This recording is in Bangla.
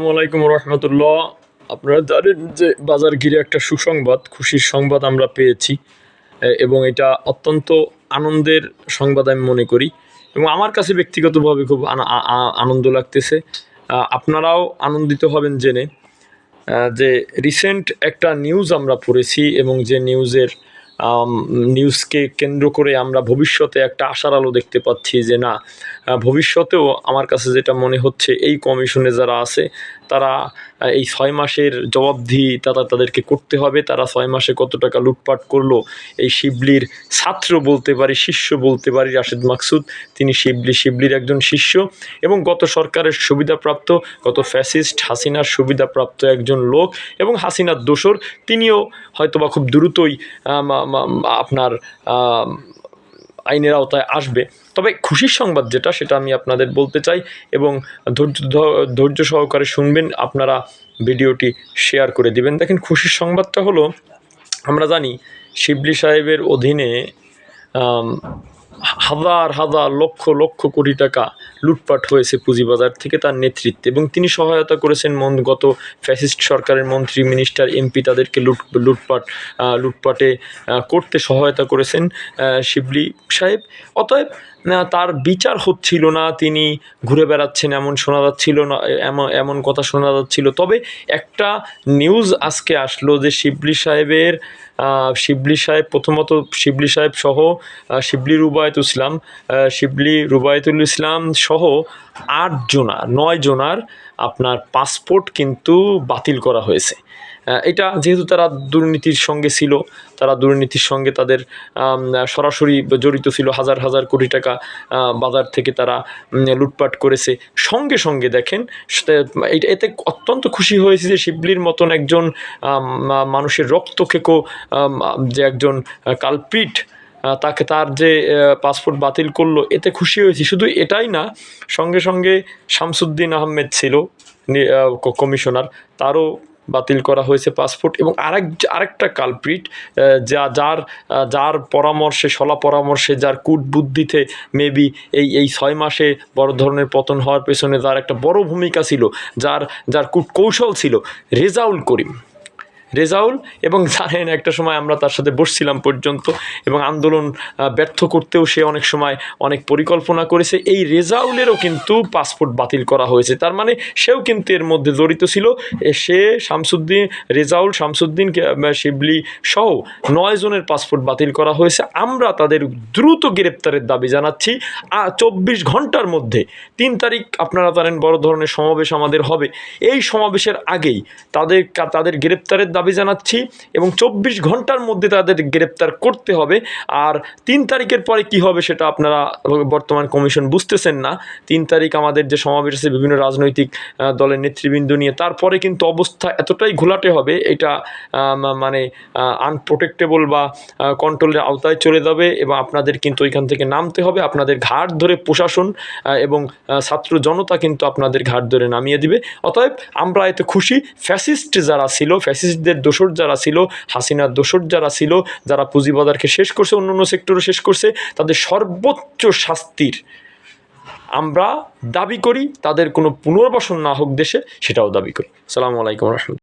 আসসালামাইকুম রহমতুল্লাহ। আপনারা জানেন যে বাজার ঘিরে একটা সুসংবাদ, খুশির সংবাদ আমরা পেয়েছি এবং এটা অত্যন্ত আনন্দের সংবাদ আমি মনে করি, এবং আমার কাছে ব্যক্তিগতভাবে খুব আনন্দ লাগতেছে। আপনারাও আনন্দিত হবেন জেনে যে রিসেন্ট একটা নিউজ আমরা পড়েছি, এবং যে নিউজের নিউজকে কেন্দ্র করে আমরা ভবিষ্যতে একটা আশার আলো দেখতে পাচ্ছি যে না ভবিষ্যতেও আমার কাছে যেটা মনে হচ্ছে, এই কমিশনে যারা আছে, তারা এই ছয় মাসের জবাবদিহি তারা তাদেরকে করতে হবে। তারা ছয় মাসে কত টাকা লুটপাট করল, এই শিবলির ছাত্র বলতে পারি, শিষ্য বলতে পারি, রাশেদ মাকসুদ, তিনি শিবলি, শিবলির একজন শিষ্য। এবং গত সরকারের সুবিধাপ্রাপ্ত, গত ফ্যাসিস্ট হাসিনার সুবিধাপ্রাপ্ত একজন লোক এবং হাসিনার দোসর তিনিও হয়তোবা খুব দ্রুতই আপনার আইনের আওতায় আসবে। তবে খুশির সংবাদ যেটা, সেটা আমি আপনাদের বলতে চাই এবং ধৈর্য ধৈর্য সহকারে শুনবেন, আপনারা ভিডিওটি শেয়ার করে দিবেন। দেখেন, খুশির সংবাদটা হলো, আমরা জানি শিবলি সাহেবের অধীনে হাজার হাজার লক্ষ লক্ষ কোটি টাকা লুটপাট হয়েছে পুঁজিবাজার থেকে তার নেতৃত্বে। এবং তিনি সহায়তা করেছেন মন, গত ফ্যাসিস্ট সরকারের মন্ত্রী, মিনিস্টার, এমপি তাদেরকে লুট, লুটপাট লুটপাটে করতে সহায়তা করেছেন শিবলি সাহেব। অতএব তার বিচার হচ্ছিল না, তিনি ঘুরে বেড়াচ্ছেন, এমন শোনা যাচ্ছিল না, এমন এমন কথা শোনা যাচ্ছিল। তবে একটা নিউজ আজকে আসলো যে শিবলি সাহেবের শিবলি সাহেব, প্রথমত শিবলি সাহেব সহ শিবলি রুবায়তুল ইসলাম শিবলি রুবায়তুল ইসলাম সহ আট জনার নয় জনার আপনার পাসপোর্ট কিন্তু বাতিল করা হয়েছে। এটা যেহেতু তারা দুর্নীতির সঙ্গে ছিল, তারা দুর্নীতির সঙ্গে তাদের সরাসরি জড়িত ছিল, হাজার হাজার কোটি টাকা বাজার থেকে তারা লুটপাট করেছে। সঙ্গে সঙ্গে দেখেন এতে অত্যন্ত খুশি হয়েছে যে শিবলির মতন একজন মানুষের রক্ত খেকো যে একজন কালপিট তাকে তার যে পাসপোর্ট বাতিল করল, এতে খুশি হয়েছি। শুধু এটাই না, সঙ্গে সঙ্গে শামসুদ্দিন আহমেদ ছিল কমিশনার, তারও বাতিল করা হয়েছে পাসপোর্ট এবং আরেক, আরেকটা কালপ্রিট যা, যার যার পরামর্শে, সলা পরামর্শে, যার কূটবুদ্ধিতে মেবি এই এই ছয় মাসে বড় ধরনের পতন হওয়ার পেছনে যার একটা বড় ভূমিকা ছিল, যার যার কূটকৌশল ছিল রেজাউল করিম। রেজাউল এবং জানেন একটা সময় আমরা তার সাথে বসছিলাম পর্যন্ত এবং আন্দোলন ব্যর্থ করতেও সে অনেক সময় অনেক পরিকল্পনা করেছে। এই রেজাউলেরও কিন্তু পাসপোর্ট বাতিল করা হয়েছে। তার মানে সেও কিন্তু এর মধ্যে জড়িত ছিল। সে শামসুদ্দিন, রেজাউল শামসুদ্দিন শিবলি সহ নয় জনের পাসপোর্ট বাতিল করা হয়েছে। আমরা তাদের দ্রুত গ্রেপ্তারের দাবি জানাচ্ছি। চব্বিশ ঘণ্টার মধ্যে। তিন তারিখ আপনারা জানেন বড় ধরনের সমাবেশ আমাদের হবে। এই সমাবেশের আগেই তাদের তাদের গ্রেপ্তারের দাবি জানাচ্ছি এবং চব্বিশ ঘণ্টার মধ্যে তাদের গ্রেপ্তার করতে হবে। আর তিন তারিখের পরে কি হবে সেটা আপনারা বর্তমান কমিশন বুঝতেছেন না। তিন তারিখ আমাদের যে সমাবেশ আছে বিভিন্ন রাজনৈতিক দলের নেতৃবৃন্দ নিয়ে, তারপরে কিন্তু অবস্থা এতটাই ঘোলাটে হবে, এটা মানে আনপ্রোটেক্টেবল বা কন্ট্রোলের আওতায় চলে যাবে এবং আপনাদের কিন্তু ওইখান থেকে নামতে হবে। আপনাদের ঘাট ধরে প্রশাসন এবং ছাত্র জনতা কিন্তু আপনাদের ঘাট ধরে নামিয়ে দিবে। অতএব আমরা এতে খুশি। ফ্যাসিস্ট যারা ছিল, ফ্যাসিস্টদের দোসর যারা ছিল, হাসিনার দোসর যারা ছিল, যারা পুঁজিবাজারকে শেষ করছে অন্য অন্য সেক্টরও শেষ করছে, তাদের সর্বোচ্চ শাস্তির আমরা দাবি করি, তাদের কোনো পুনর্বাসন না হোক দেশে, সেটাও দাবি করি। সালামু আলাইকুম রহমতুল্লাহ।